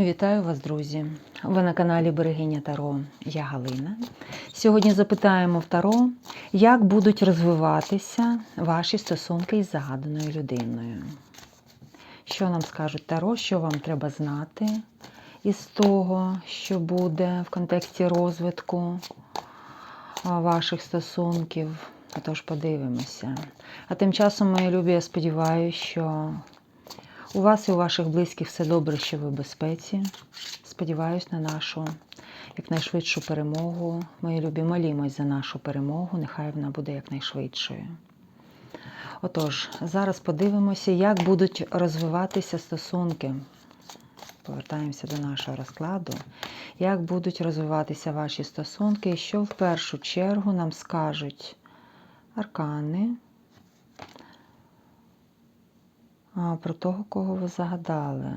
Вітаю вас, друзі! Ви на каналі Берегиня Таро. Я Галина. Сьогодні запитаємо в Таро, як будуть розвиватися ваші стосунки із загаданою людиною. Що нам скажуть Таро, що вам треба знати із того, що буде в контексті розвитку ваших стосунків. Отож, подивимося. А тим часом, мої любі, я сподіваюся, що у вас і у ваших близьких все добре, що ви в безпеці. Сподіваюсь на нашу якнайшвидшу перемогу. Мої любі, молімось за нашу перемогу, нехай вона буде якнайшвидшою. Отож, зараз подивимося, як будуть розвиватися стосунки. Повертаємося до нашого розкладу. Як будуть розвиватися ваші стосунки, і що в першу чергу нам скажуть аркани а, про того, кого ви загадали.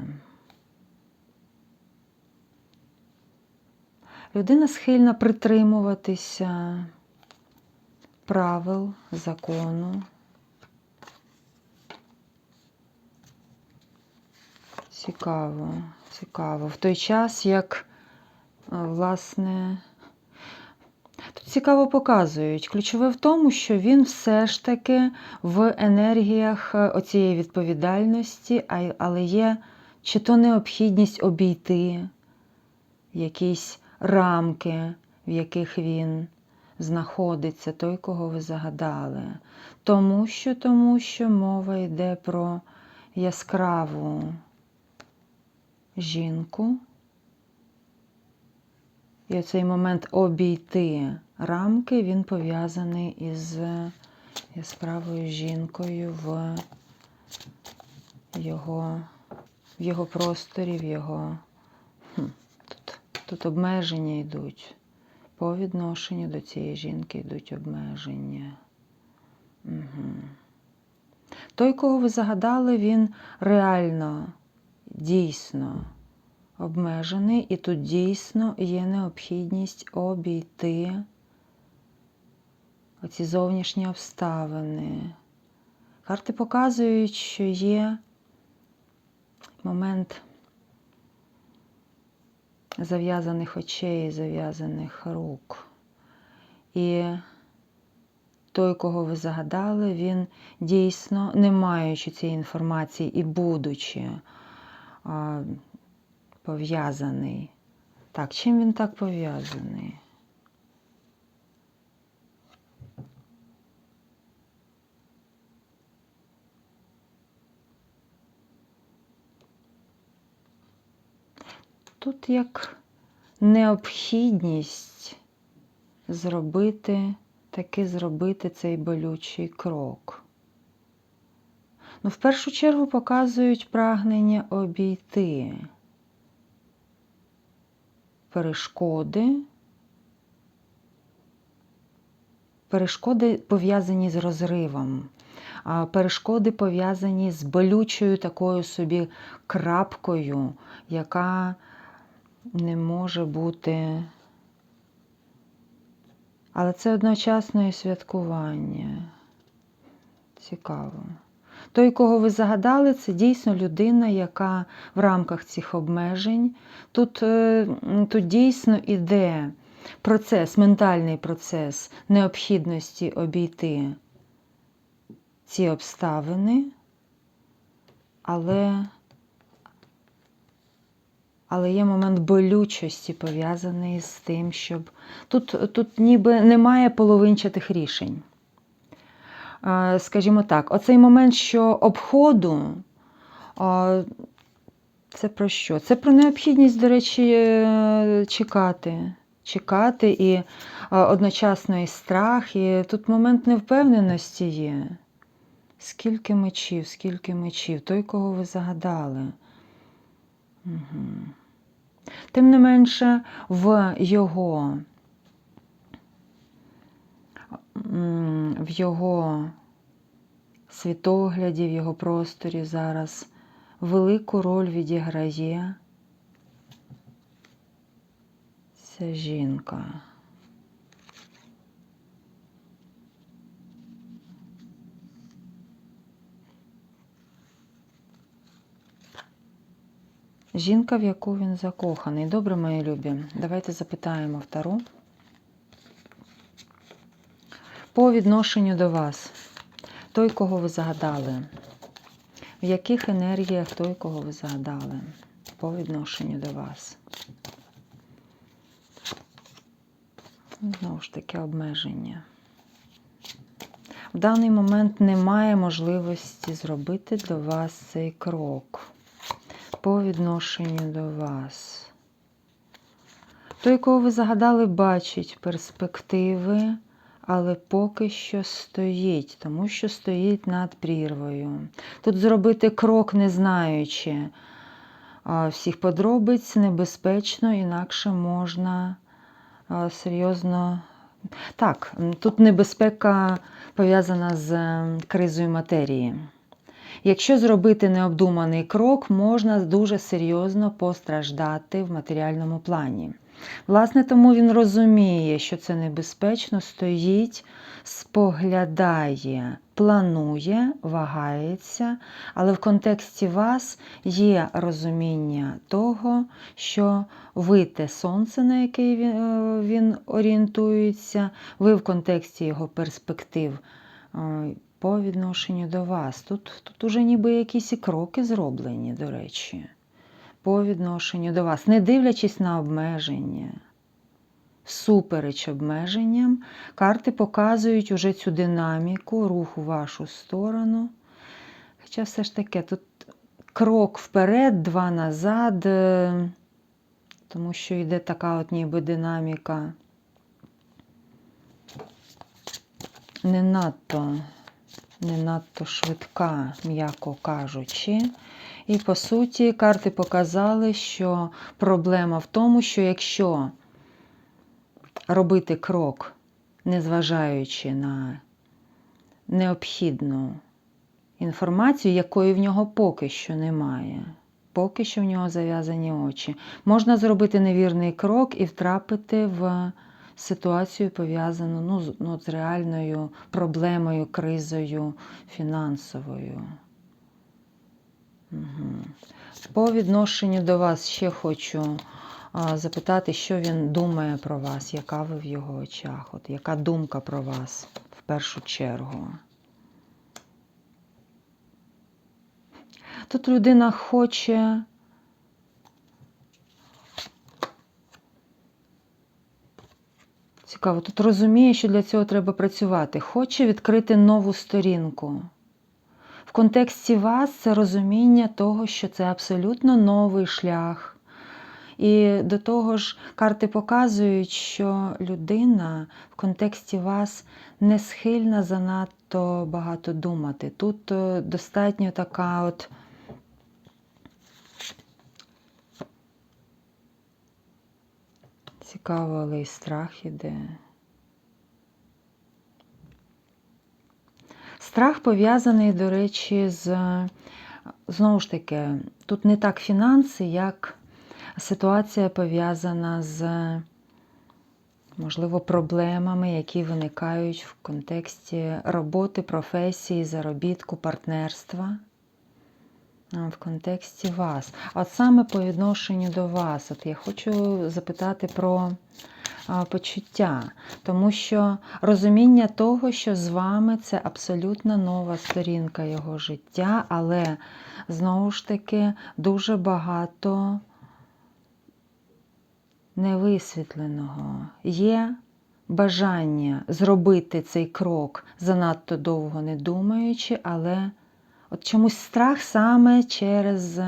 Людина схильна притримуватися правил, закону. Цікаво, цікаво. В той час, як, е, власне, цікаво показують. Ключове в тому, що він все ж таки в енергіях е, оцієї відповідальності, але є чи то необхідність обійти якісь рамки, в яких він знаходиться, той, кого ви загадали. Тому що, тому що мова йде про яскраву жінку. І оцей момент обійти рамки, він пов'язаний із яскравою жінкою в його, в його просторі, в його. Хм, Тут, тут обмеження йдуть. По відношенню до цієї жінки йдуть обмеження. Угу. Той, кого ви загадали, він реально, дійсно обмежений, і тут дійсно є необхідність обійти оці зовнішні обставини. Карти показують, що є момент зав'язаних очей, зав'язаних рук. І той, кого ви загадали, він дійсно, не маючи цієї інформації і будучи пов'язаний. Так, чим він так пов'язаний? Тут як необхідність зробити, таки зробити цей болючий крок. Ну, в першу чергу показують прагнення обійти перешкоди. Перешкоди пов'язані з розривом, перешкоди пов'язані з болючою такою собі крапкою, яка не може бути. Але це одночасно і святкування. Цікаво. Той, кого ви загадали, це дійсно людина, яка в рамках цих обмежень. Тут, е, тут дійсно іде процес, ментальний процес необхідності обійти ці обставини, але, але є момент болючості, пов'язаний з тим, щоб тут, тут ніби немає половинчатих рішень. Скажімо так, оцей момент, що обходу, це про що? Це про необхідність, до речі, е, чекати. Чекати і е, одночасно і страх, і тут момент невпевненості є. Скільки мечів, скільки мечів, той, кого ви загадали. Угу. Тим не менше, в його, в його світогляді, в його просторі зараз велику роль відіграє ця жінка. Жінка, в яку він закоханий. Добре, мої любі. Давайте запитаємо втору. По відношенню до вас. Той, кого ви загадали. В яких енергіях той, кого ви загадали? По відношенню до вас. Знову ж таки, обмеження. В даний момент немає можливості зробити до вас цей крок по відношенню до вас. Той, кого ви загадали, бачить перспективи, але поки що стоїть, тому що стоїть над прірвою. Тут зробити крок, не знаючи всіх подробиць, небезпечно, інакше можна серйозно. Так, тут небезпека пов'язана з кризою матерії. Якщо зробити необдуманий крок, можна дуже серйозно постраждати в матеріальному плані. Власне, тому він розуміє, що це небезпечно, стоїть, споглядає, планує, вагається, але в контексті вас є розуміння того, що ви те сонце, на яке він, е, орієнтується, ви в контексті його перспектив е, по відношенню до вас. Тут, тут уже ніби якісь і кроки зроблені, до речі, по відношенню до вас, не дивлячись на обмеження. Супереч обмеженням, карти показують уже цю динаміку, рух у вашу сторону. Хоча все ж таки тут крок вперед, два назад, е, тому що йде така от ніби динаміка. Не надто не надто швидка, м'яко кажучи. І по суті, карти показали, що проблема в тому, що якщо робити крок, незважаючи на необхідну інформацію, якої в нього поки що немає. Поки що в нього зав'язані очі. Можна зробити невірний крок і втрапити в ситуацію пов'язану ну, ну, з реальною проблемою, кризою фінансовою. Угу. По відношенню до вас ще хочу а, запитати, що він думає про вас, яка ви в його очах, от яка думка про вас в першу чергу. Тут людина хоче Цікаво, тут розуміє, що для цього треба працювати. Хоче відкрити нову сторінку. В контексті вас це розуміння того, що це абсолютно новий шлях. І до того ж, карти показують, що людина в контексті вас не схильна занадто багато думати. Тут е, достатньо така от. Цікаво, але і страх іде. Страх пов'язаний, до речі, з, знову ж таки, тут не так фінанси, як ситуація пов'язана з, можливо, проблемами, які виникають в контексті роботи, професії, заробітку, партнерства в контексті вас. От саме по відношенню до вас, от я хочу запитати про почуття, тому що розуміння того, що з вами це абсолютно нова сторінка його життя, але знову ж таки дуже багато невисвітленого. Є бажання зробити цей крок занадто довго не думаючи, але От чомусь страх саме через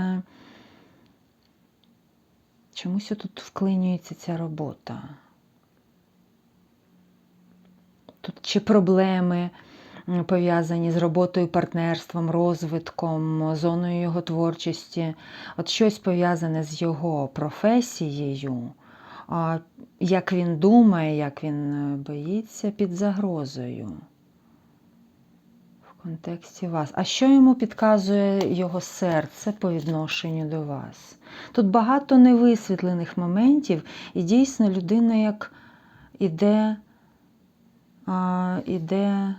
чомусь тут вклинюється ця робота. Тут чи проблеми пов'язані з роботою, партнерством, розвитком, зоною його творчості, от щось пов'язане з його професією, як він думає, як він боїться під загрозою контексті вас. А що йому підказує його серце по відношенню до вас? Тут багато невисвітлених моментів, і дійсно людина як іде, а, іде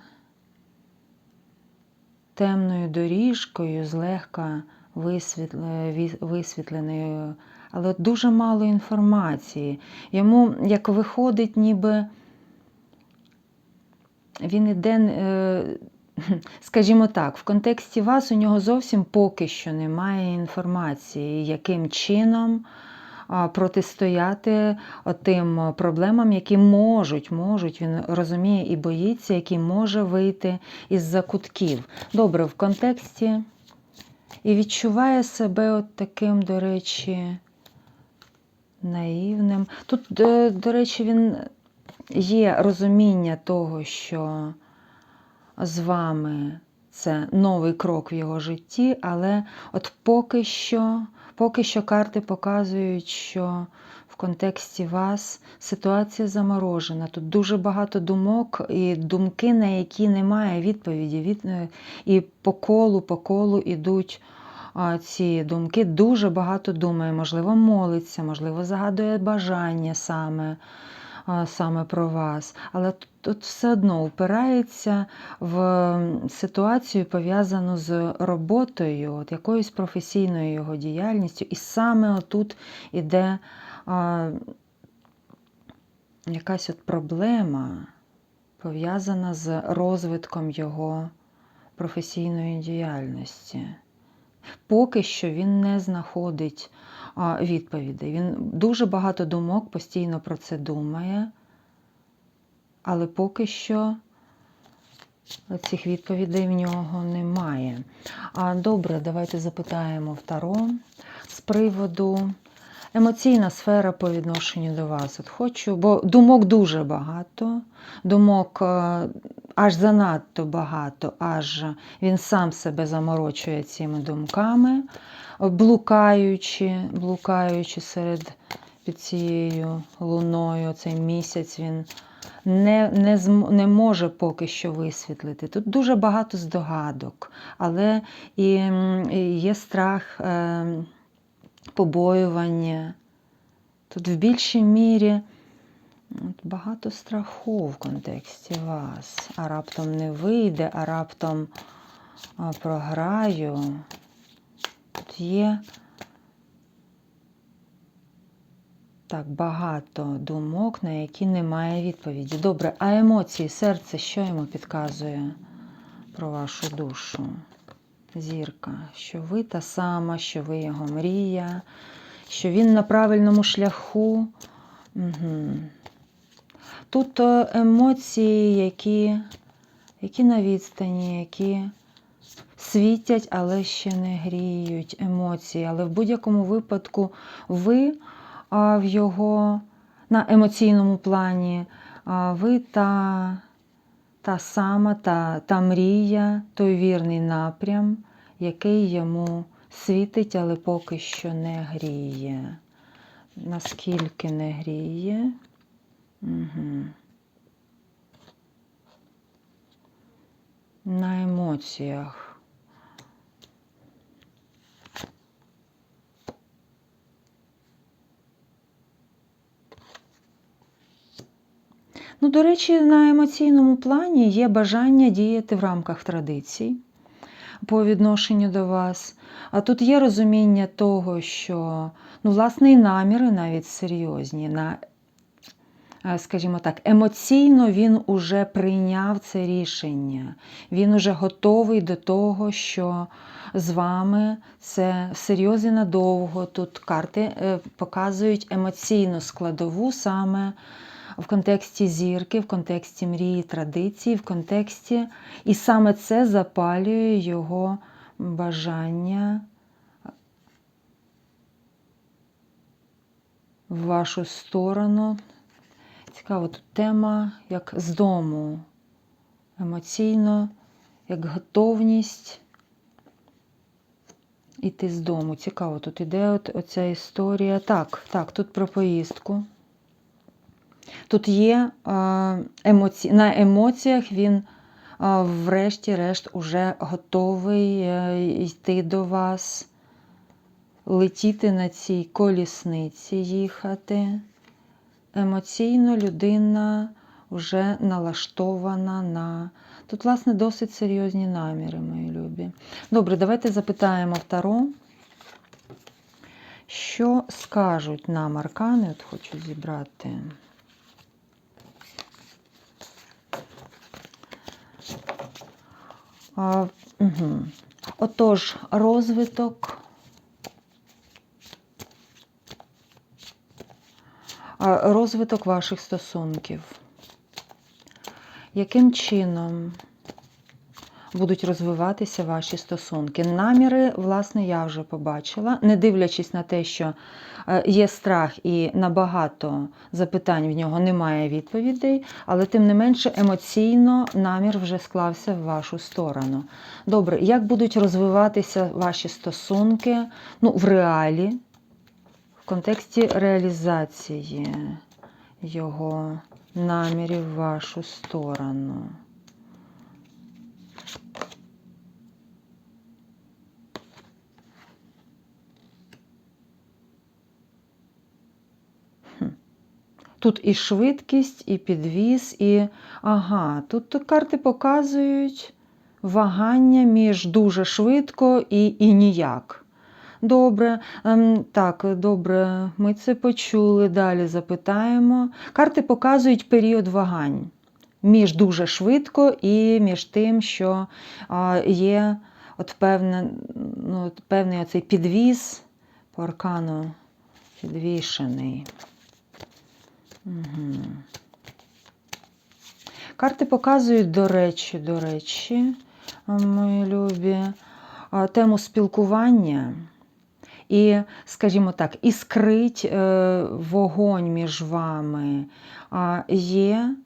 темною доріжкою, злегка висвітле- ві- висвітлений, але дуже мало інформації. Йому як виходить, ніби він іде, е, скажімо так, в контексті вас у нього зовсім поки що немає інформації, яким чином протистояти тим проблемам, які можуть, можуть, він розуміє і боїться, які може вийти із закутків. Добре, в контексті і відчуває себе от таким, до речі, наївним. Тут, до, до речі, він є розуміння того, що з вами це новий крок в його житті, але от поки що, поки що карти показують, що в контексті вас ситуація заморожена. Тут дуже багато думок і думки, на які немає відповіді. Від... е, І по колу, по колу ідуть ці думки. Дуже багато думає, можливо, молиться, можливо, загадує бажання саме саме про вас. Але тут, все одно упирається в ситуацію, пов'язану з роботою, от якоюсь професійною його діяльністю. І саме отут іде а, якась от проблема, пов'язана з розвитком його професійної діяльності. Поки що він не знаходить відповідей. Він дуже багато думок постійно про це думає, але поки що цих відповідей в нього немає. А добре, давайте запитаємо в Таро з приводу емоційна сфера по відношенню до вас. От хочу, бо думок дуже багато, думок е, аж занадто багато, аж він сам себе заморочує цими думками, блукаючи, блукаючи серед під цією луною, цей місяць він не, не, не може поки що висвітлити. Тут дуже багато здогадок, але і, і є страх, е, побоювання. Тут в більшій мірі от, багато страху в контексті вас. А раптом не вийде, а раптом програю. Тут є так багато думок, на які немає відповіді. Добре, а емоції, серце, що йому підказує про вашу душу? Зірка, що ви та сама, що ви його мрія, що він на правильному шляху. Угу. Тут е, емоції, які, які на відстані, які світять, але ще не гріють емоції. Але в будь-якому випадку ви в його на емоційному плані, ви та, та сама, та, та мрія, той вірний напрям, який йому світить, але поки що не гріє. Наскільки не гріє? Угу. На емоціях. Ну, до речі, на емоційному плані є бажання діяти в рамках традицій по відношенню до вас. А тут є розуміння того, що, ну, власне, і наміри навіть серйозні. На, скажімо так, емоційно він уже прийняв це рішення. Він уже готовий до того, що з вами це серйозно надовго. Тут карти е, показують емоційну складову саме в контексті зірки, в контексті мрії, традиції, в контексті, і саме це запалює його бажання в вашу сторону. Цікава тут тема, як з дому, емоційно, як готовність іти з дому. Цікаво, тут іде от, оця історія. Так, так, тут про поїздку. Тут є емоці... на емоціях він, врешті-решт, уже готовий е, йти до вас, летіти на цій колісниці, їхати. Емоційно людина вже налаштована на. Тут, власне, досить серйозні наміри, мої любі. Добре, давайте запитаємо в Таро, Що скажуть нам аркани? От хочу зібрати. А, угу. Отож, розвиток. Розвиток ваших стосунків. Яким чином будуть розвиватися ваші стосунки? Наміри, власне, я вже побачила, не дивлячись на те, що е, є страх і на багато запитань в нього немає відповідей, але тим не менше емоційно намір вже склався в вашу сторону. Добре, як будуть розвиватися ваші стосунки ну, в реалі, в контексті реалізації його намірів в вашу сторону? Тут і швидкість, і підвіз, і. Ага, тут карти показують вагання між дуже швидко і, і ніяк. Добре, ем, так, добре, ми це почули. Далі запитаємо. Карти показують період вагань між дуже швидко і між тим, що є от певне, ну, от певний оцей підвіз по аркану підвішений. Угу. Карти показують, до речі, до речі, мої любі, тему спілкування. І, скажімо так, іскрить е, вогонь між вами є,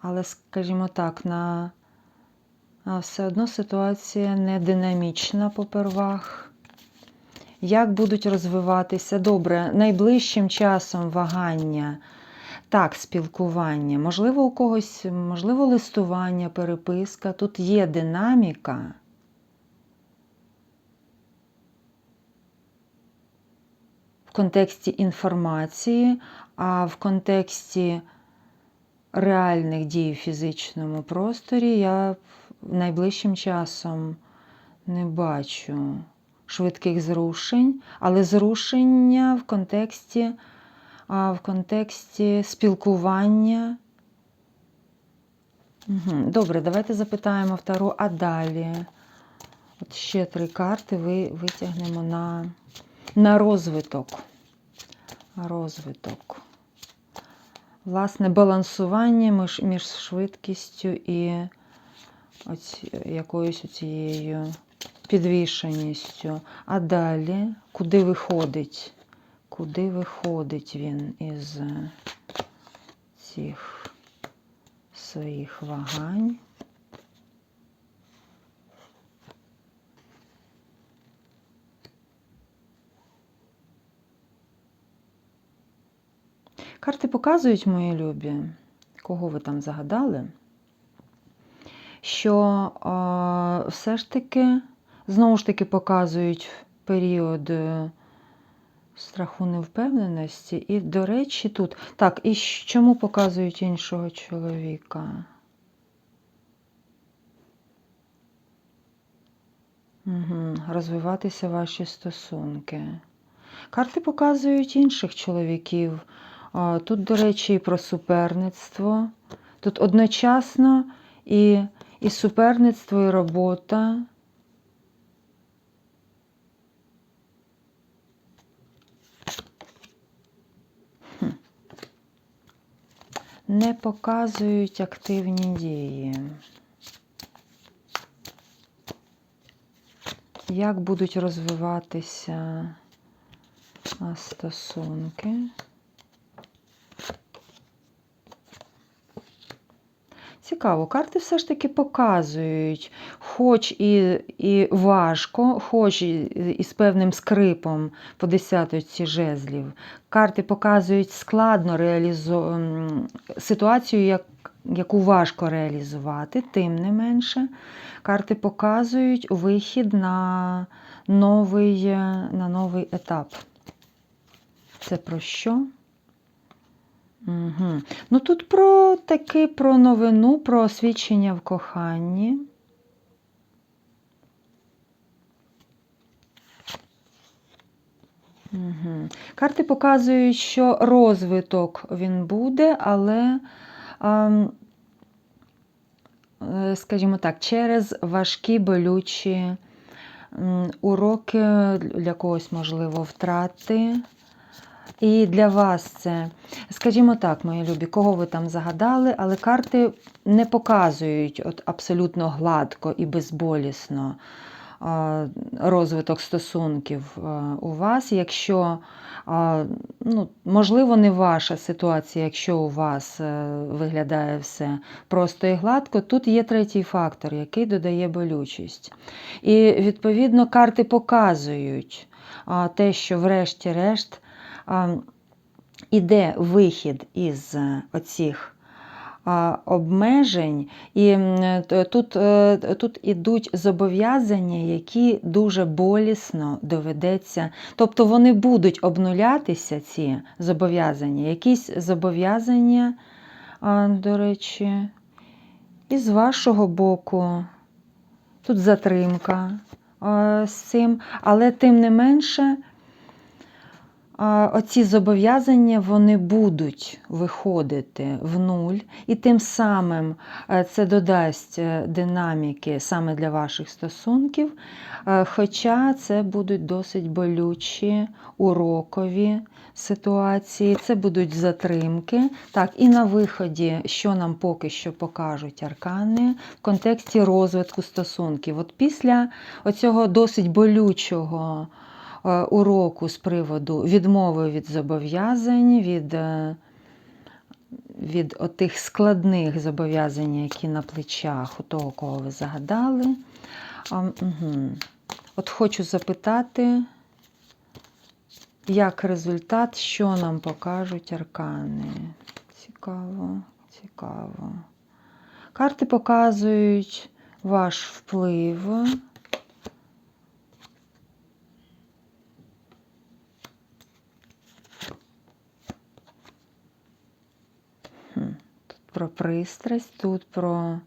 але, скажімо так, на все одно ситуація не динамічна попервах. Як будуть розвиватися добре, найближчим часом вагання. Так, спілкування, можливо, у когось, можливо, листування, переписка. Тут є динаміка. Контексті інформації, а в контексті реальних дій в фізичному просторі я найближчим часом не бачу швидких зрушень, але зрушення в контексті в контексті спілкування. Добре, давайте запитаємо втору, а далі. От ще три карти ви витягнемо на на розвиток. Розвиток. Власне, балансування між, швидкістю і якоюсь цією підвішеністю. А далі, куди виходить? Куди виходить він із цих своїх вагань? Карти показують, мої любі, кого ви там загадали, що а, все ж таки, знову ж таки, показують період страху невпевненості. І, до речі, тут. Так, і чому показують іншого чоловіка? Угу, Розвиватися ваші стосунки. Карти показують інших чоловіків. Тут, до речі, і про суперництво. Тут одночасно і, і суперництво, і робота. не показують активні дії. Як будуть розвиватися стосунки? Цікаво, карти все ж таки показують, хоч і і важко, хоч і, з певним скрипом по десяточці жезлів. Карти показують складно реалізу... ситуацію, як, яку важко реалізувати, тим не менше. Карти показують вихід на новий, на новий етап. Це про що? Угу. Ну тут про таки про новину, про освічення в коханні. Угу. Карти показують, що розвиток він буде, але, е, скажімо так, через важкі болючі уроки, для когось, можливо, втрати. І для вас це, скажімо так, мої любі, кого ви там загадали, але карти не показують от абсолютно гладко і безболісно розвиток стосунків у вас. Якщо, ну, можливо, не ваша ситуація, якщо у вас е, виглядає все просто і гладко, тут є третій фактор, який додає болючість. І, відповідно, карти показують те, що, врешті-решт, іде вихід із е, оцих обмежень, і тут, е, тут ідуть зобов'язання, які дуже болісно доведеться. Тобто вони будуть обнулятися, ці зобов'язання, якісь зобов'язання, до речі, і з вашого боку. Тут затримка з цим, але тим не менше. Оці зобов'язання вони будуть виходити в нуль, і тим самим е, це додасть е, динаміки саме для ваших стосунків. Е, Хоча це будуть досить болючі, урокові ситуації, це будуть затримки. Так, і на виході, що нам поки що покажуть аркани в контексті розвитку стосунків. От після оцього досить болючого уроку з приводу відмови від зобов'язань, від, е, від отих складних зобов'язань, які на плечах у того, кого ви загадали. А, угу. От хочу запитати, як результат, що нам покажуть аркани. Цікаво, цікаво. Карти показують ваш вплив. Про пристрасть, тут про.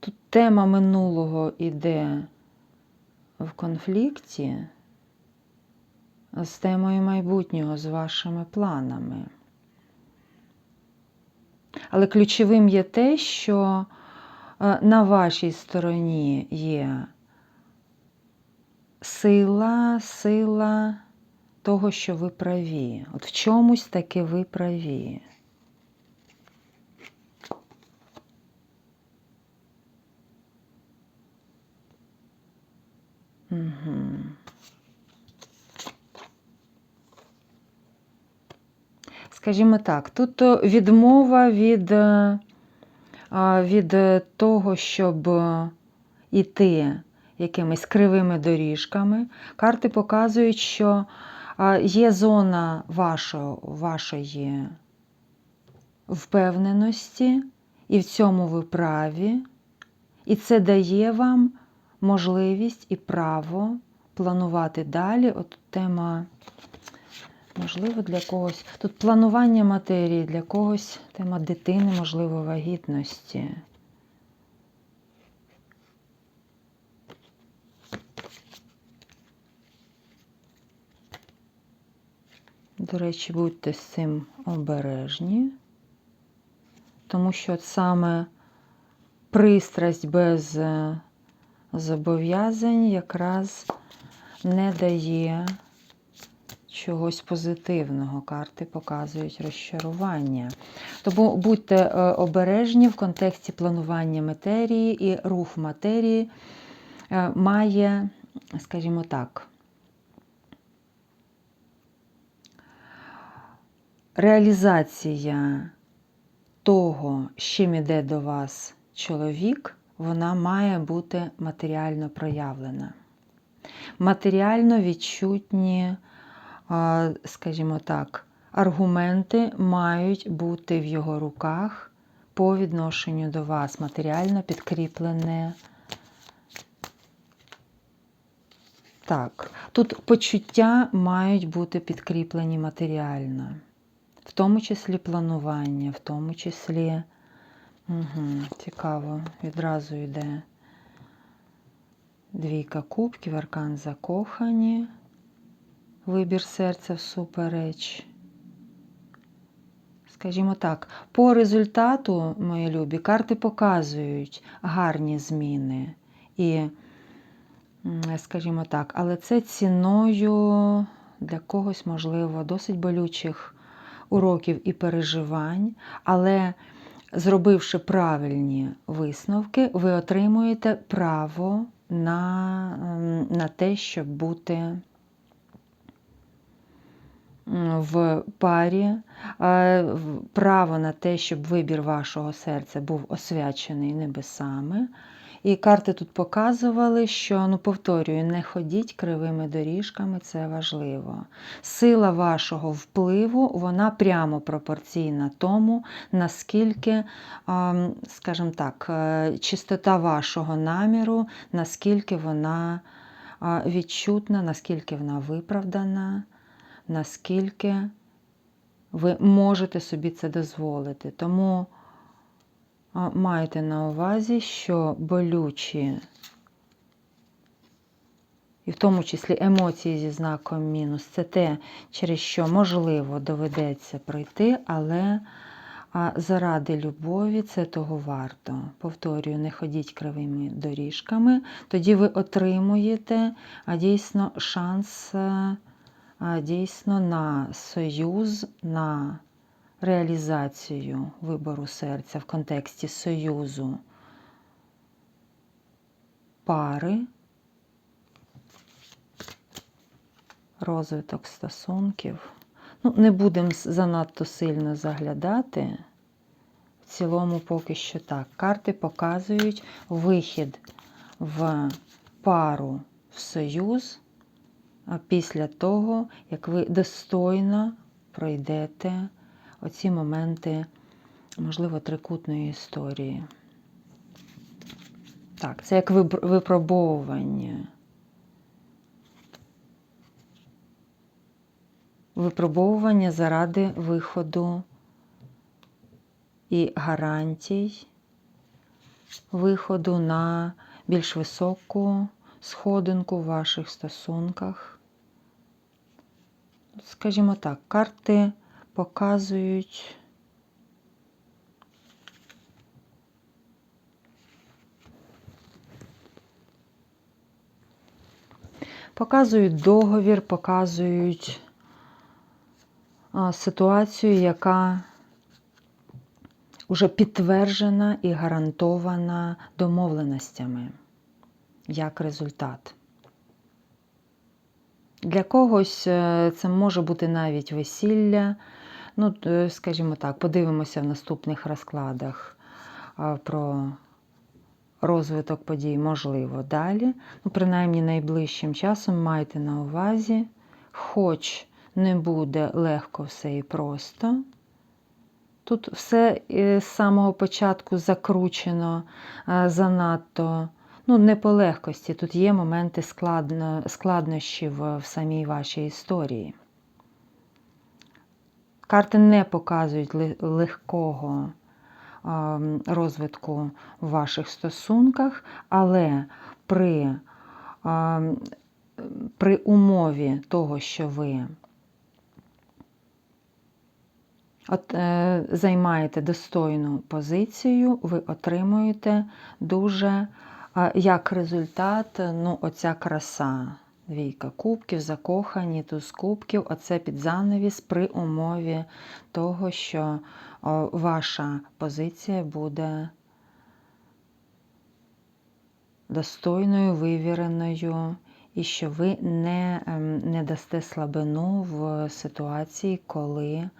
Тут тема минулого іде в конфлікті з темою майбутнього, з вашими планами. Але ключовим є те, що е, на вашій стороні є сила, сила того, що ви праві. От в чомусь таки ви праві. Угу. Скажімо так, тут відмова від, від того, щоб е, іти якимись кривими доріжками. Карти показують, що є зона вашого, вашої впевненості, і в цьому ви праві, і це дає вам можливість і право планувати далі. От тема, можливо, для когось. Тут планування матерії, для когось тема дитини, можливо, вагітності. До речі, будьте з цим обережні, тому що саме пристрасть без е, зобов'язань якраз не дає чогось позитивного. Карти показують розчарування. Тому будьте е, обережні в контексті планування матерії і рух матерії е, має, скажімо так, реалізація того, з чим іде до вас чоловік, вона має бути матеріально проявлена. Матеріально відчутні, скажімо так, аргументи мають бути в його руках по відношенню до вас, матеріально підкріплене. Так, тут почуття мають бути підкріплені матеріально, в тому числі планування, в тому числі Угу, цікаво. Відразу йде двійка кубків, аркан закохані. Вибір серця всупереч. Скажімо так, по результату, мої любі, карти показують гарні зміни. І, скажімо так, але це ціною для когось, можливо, досить болючих уроків і переживань. Але зробивши правильні висновки, ви отримуєте право на, на те, щоб бути в парі, право на те, щоб вибір вашого серця був освячений небесами. І карти тут показували, що, ну, повторюю, не ходіть кривими доріжками, це важливо. Сила вашого впливу, вона прямо пропорційна тому, наскільки, скажімо так, е, чистота вашого наміру, наскільки вона відчутна, наскільки вона виправдана, наскільки ви можете собі це дозволити. Тому майте на увазі, що болючі, і в тому числі емоції зі знаком мінус, це те, через що можливо доведеться пройти, але заради любові це того варто. Повторюю, не ходіть кривими доріжками, тоді ви отримуєте дійсно шанс дійсно на союз, на реалізацію вибору серця в контексті союзу пари, розвиток стосунків. Ну, не будемо занадто сильно заглядати. В цілому поки що так. Карти показують вихід в пару в союз після того, як ви достойно пройдете оці моменти, можливо, трикутної історії. Так, це як випробовування. Випробовування заради виходу і гарантій виходу на більш високу сходинку в ваших стосунках. Скажімо так, карти показують показують договір, показують ситуацію, яка вже підтверджена і гарантована домовленостями як результат. Для когось е, це може бути навіть весілля. Ну, е, скажімо так, подивимося в наступних розкладах про розвиток подій, можливо, далі. Ну, принаймні найближчим часом майте на увазі, хоч не буде легко все і просто. Тут все з самого початку закручено занадто. Ну, не по легкості, тут є моменти складно, складнощів в самій вашій історії. Карти не показують легкого розвитку в ваших стосунках, але при, при умові того, що ви от, е, займаєте достойну позицію, ви отримуєте дуже як результат, ну, оця краса. Двійка кубків, закохані, туз кубків, оце під занавіс при умові того, що ваша позиція буде достойною, вивіреною, і що ви не, ем, не дасте слабину в ситуації, коли,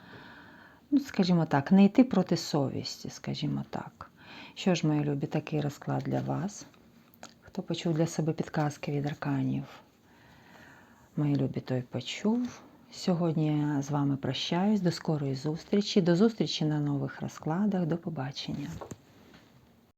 ну, скажімо так, не йти проти совісті, скажімо так. Що ж, мої любі, такий розклад для вас. Хто почув для себе підказки від арканів? Мої любі, той почув. Сьогодні я з вами прощаюсь. До скорої зустрічі. До зустрічі на нових розкладах. До побачення.